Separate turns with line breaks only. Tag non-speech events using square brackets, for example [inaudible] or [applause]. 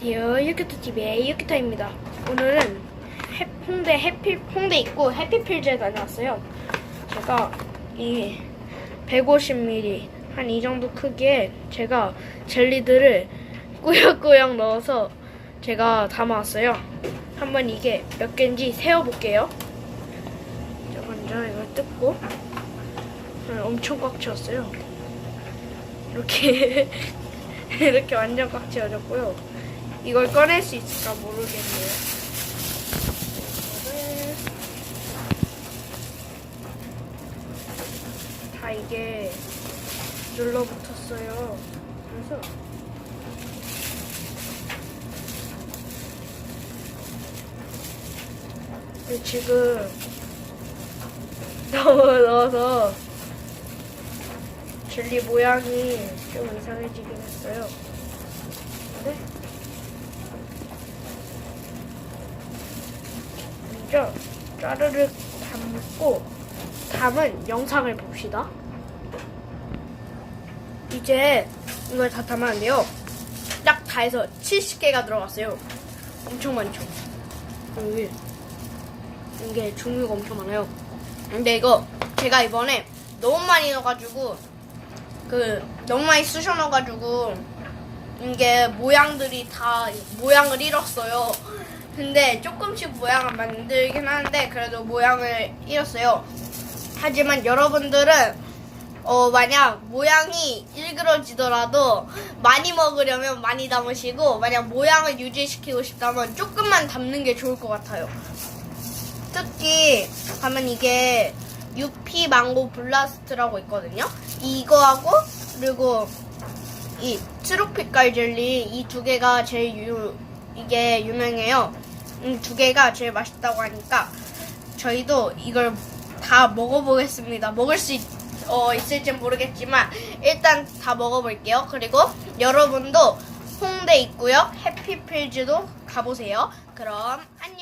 안녕하세요. 유키토TV의 유키토입니다. 오늘은 해- 홍대 해피 홍대 있고 해피필즈에 다녀왔어요. 제가 이 150ml 한 이 정도 크기에 제가 젤리들을 [laughs] 꾸역꾸역 넣어서 제가 담아왔어요. 한번 이게 몇 개인지 세어볼게요. 자 먼저 이걸 뜯고 음, 엄청 꽉 채웠어요. 이렇게 [laughs] 이렇게 완전 꽉 채워졌고요 이걸 꺼낼 수 있을까 모르겠네요. 다 이게 눌러붙었어요. 그래서 지금 [laughs] 너무 넣어서 젤리 모양이 좀 이상해지긴 했어요. 근데 먼저 짜르르 담고 담은 영상을 봅시다. 이제 이걸 다 담았는데요. 딱 다 해서 70개가 들어갔어요. 엄청 많죠. 여기 이게 종류가 엄청 많아요. 근데 이거 제가 이번에 너무 많이 넣어가지고 그 너무 많이 쑤셔 넣어가지고 이게 모양들이 다 모양을 잃었어요. 근데 조금씩 모양을 만들긴 하는데 그래도 모양을 잃었어요. 하지만 여러분들은 어 만약 모양이 일그러지더라도 많이 먹으려면 많이 담으시고 만약 모양을 유지시키고 싶다면 조금만 담는 게 좋을 것 같아요. 특히 가면 이게 유피 망고 블라스트라고 있거든요. 이거하고 그리고 이 트로피칼 젤리 이 두 개가 제일 유 이게 유명해요. 이두 개가 제일 맛있다고 하니까 저희도 이걸 다 먹어보겠습니다. 먹을 수 있, 어, 있을진 모르겠지만 일단 다 먹어볼게요. 그리고 여러분도 홍대 있고요. 해피필즈도 가보세요. 그럼 안녕.